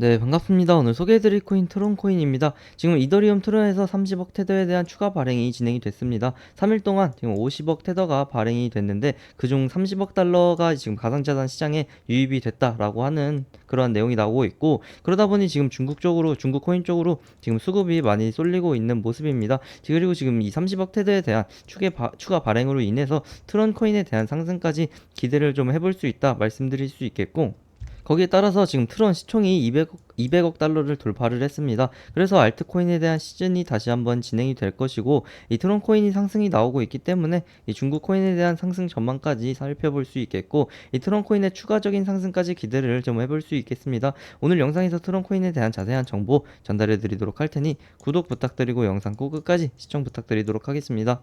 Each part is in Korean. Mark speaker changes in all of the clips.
Speaker 1: 네, 반갑습니다. 오늘 소개해드릴 코인 트론 코인입니다. 지금 이더리움 트론에서 30억 테더에 대한 추가 발행이 진행이 됐습니다. 3일 동안 지금 50억 테더가 발행이 됐는데 그중 30억 달러가 지금 가상자산 시장에 유입이 됐다라고 하는 그러한 내용이 나오고 있고 그러다 보니 지금 중국 쪽으로 중국 코인 쪽으로 지금 수급이 많이 쏠리고 있는 모습입니다. 그리고 지금 이 30억 테더에 대한 바, 추가 발행으로 인해서 트론 코인에 대한 상승까지 기대를 좀 해볼 수 있다 말씀드릴 수 있겠고 거기에 따라서 지금 트론 시총이 200억, 200억 달러를 돌파를 했습니다. 그래서 알트코인에 대한 시즌이 다시 한번 진행이 될 것이고 이 트론 코인이 상승이 나오고 있기 때문에 이 중국 코인에 대한 상승 전망까지 살펴볼 수 있겠고 이 트론 코인의 추가적인 상승까지 기대를 좀 해볼 수 있겠습니다. 오늘 영상에서 트론 코인에 대한 자세한 정보 전달해 드리도록 할 테니 구독 부탁드리고 영상 꼭 끝까지 시청 부탁드리도록 하겠습니다.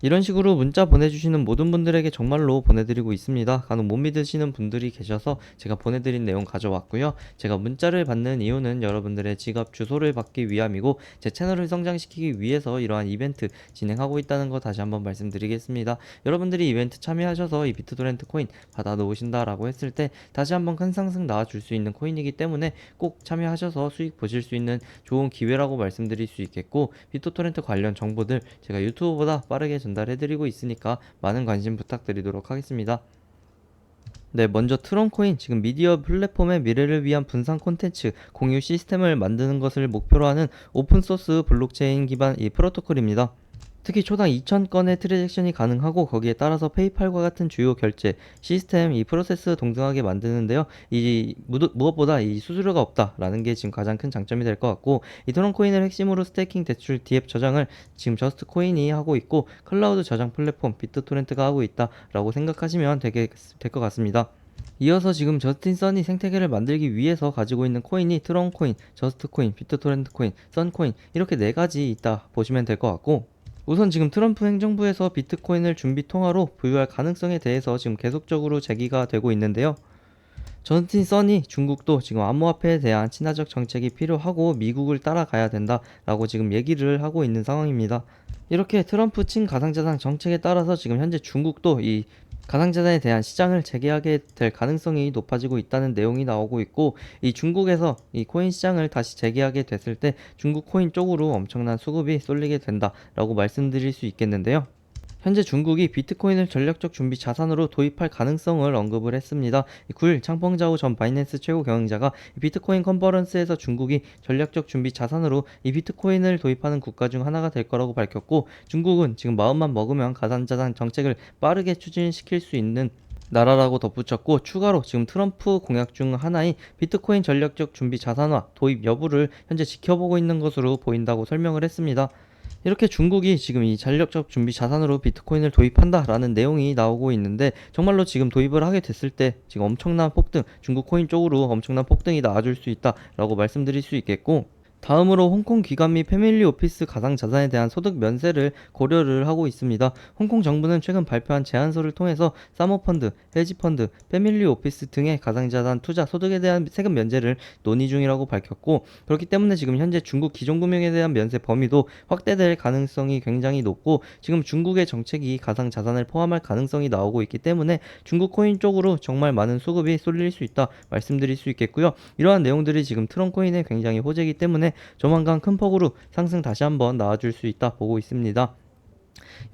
Speaker 1: 이런 식으로 문자 보내주시는 모든 분들에게 정말로 보내드리고 있습니다. 간혹 못 믿으시는 분들이 계셔서 제가 보내드린 내용 가져왔고요. 제가 문자를 받는 이유는 여러분들의 지갑 주소를 받기 위함이고 제 채널을 성장시키기 위해서 이러한 이벤트 진행하고 있다는 거 다시 한번 말씀드리겠습니다. 여러분들이 이벤트 참여하셔서 이 비트도렌트 코인 받아 놓으신다라고 했을 때 다시 한번 큰 상승 나와줄 수 있는 코인이기 때문에 꼭 참여하셔서 수익 보실 수 있는 좋은 기회라고 말씀드릴 수 있겠고 비트토렌트 관련 정보들 제가 유튜브보다 빠르게 전 달해드리고 있으니까 많은 관심 부탁드리도록 하겠습니다. 네, 먼저 트론코인 지금 미디어 플랫폼의 미래를 위한 분산 콘텐츠 공유 시스템을 만드는 것을 목표로 하는 오픈소스 블록체인 기반 이 프로토콜입니다. 특히 초당 2,000건의 트랜잭션이 가능하고 거기에 따라서 페이팔과 같은 주요 결제 시스템 이 프로세스 동등하게 만드는데요. 이 무, 무엇보다 이 수수료가 없다라는 게 지금 가장 큰 장점이 될 것 같고 이 트론 코인을 핵심으로 스테이킹 대출 디앱 저장을 지금 저스트 코인이 하고 있고 클라우드 저장 플랫폼 비트토렌트가 하고 있다라고 생각하시면 되게 될 것 같습니다. 이어서 지금 저스틴 선이 생태계를 만들기 위해서 가지고 있는 코인이 트론 코인, 저스트 코인, 비트토렌트 코인, 선 코인 이렇게 네 가지 있다 보시면 될 것 같고 우선 지금 트럼프 행정부에서 비트코인을 준비 통화로 부여할 가능성에 대해서 지금 계속적으로 제기가 되고 있는데요. 전스틴 선이 중국도 지금 암호화폐에 대한 친화적 정책이 필요하고 미국을 따라가야 된다라고 지금 얘기를 하고 있는 상황입니다. 이렇게 트럼프 친 가상자산 정책에 따라서 지금 현재 중국도 이 가상자산에 대한 시장을 재개하게 될 가능성이 높아지고 있다는 내용이 나오고 있고 이 중국에서 이 코인 시장을 다시 재개하게 됐을 때 중국 코인 쪽으로 엄청난 수급이 쏠리게 된다라고 말씀드릴 수 있겠는데요. 현재 중국이 비트코인을 전략적 준비 자산으로 도입할 가능성을 언급을 했습니다. 9일 창펑자오 전 바이낸스 최고 경영자가 비트코인 컨퍼런스에서 중국이 전략적 준비 자산으로 이 비트코인을 도입하는 국가 중 하나가 될 거라고 밝혔고 중국은 지금 마음만 먹으면 가산자산 정책을 빠르게 추진시킬 수 있는 나라라고 덧붙였고 추가로 지금 트럼프 공약 중 하나인 비트코인 전략적 준비 자산화 도입 여부를 현재 지켜보고 있는 것으로 보인다고 설명을 했습니다. 이렇게 중국이 지금 이 전력적 준비 자산으로 비트코인을 도입한다라는 내용이 나오고 있는데 정말로 지금 도입을 하게 됐을 때 지금 엄청난 폭등 중국 코인 쪽으로 엄청난 폭등이 나와줄 수 있다라고 말씀드릴 수 있겠고 다음으로 홍콩 기관 및 패밀리 오피스 가상 자산에 대한 소득 면세를 고려를 하고 있습니다. 홍콩 정부는 최근 발표한 제안서를 통해서 사모펀드, 헤지펀드, 패밀리 오피스 등의 가상 자산 투자 소득에 대한 세금 면제를 논의 중이라고 밝혔고 그렇기 때문에 지금 현재 중국 기존 금융에 대한 면세 범위도 확대될 가능성이 굉장히 높고 지금 중국의 정책이 가상 자산을 포함할 가능성이 나오고 있기 때문에 중국 코인 쪽으로 정말 많은 수급이 쏠릴 수 있다 말씀드릴 수 있겠고요. 이러한 내용들이 지금 트론 코인에 굉장히 호재이기 때문에 조만간 큰 폭으로 상승 다시 한번 나와줄 수 있다 보고 있습니다.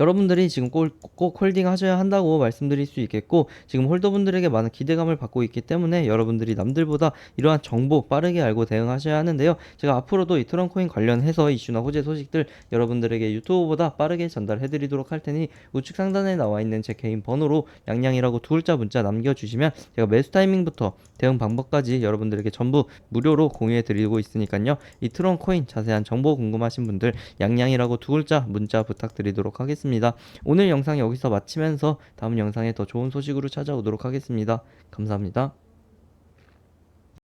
Speaker 1: 여러분들이 지금 꼭, 꼭 홀딩 하셔야 한다고 말씀드릴 수 있겠고 지금 홀더분들에게 많은 기대감을 받고 있기 때문에 여러분들이 남들보다 이러한 정보 빠르게 알고 대응하셔야 하는데요. 제가 앞으로도 이 트럼코인 관련해서 이슈나 호재 소식들 여러분들에게 유튜브보다 빠르게 전달해 드리도록 할 테니 우측 상단에 나와 있는 제 개인 번호로 양양이라고 두 글자 문자 남겨 주시면 제가 매수 타이밍부터 대응 방법까지 여러분들에게 전부 무료로 공유해 드리고 있으니까요. 이 트럼코인 자세한 정보 궁금하신 분들 양양이라고 두 글자 문자 부탁드리도록 하겠습니다. 하겠습니다. 오늘 영상 여기서 마치면서 다음 영상에 더 좋은 소식으로 찾아오도록 하겠습니다. 감사합니다.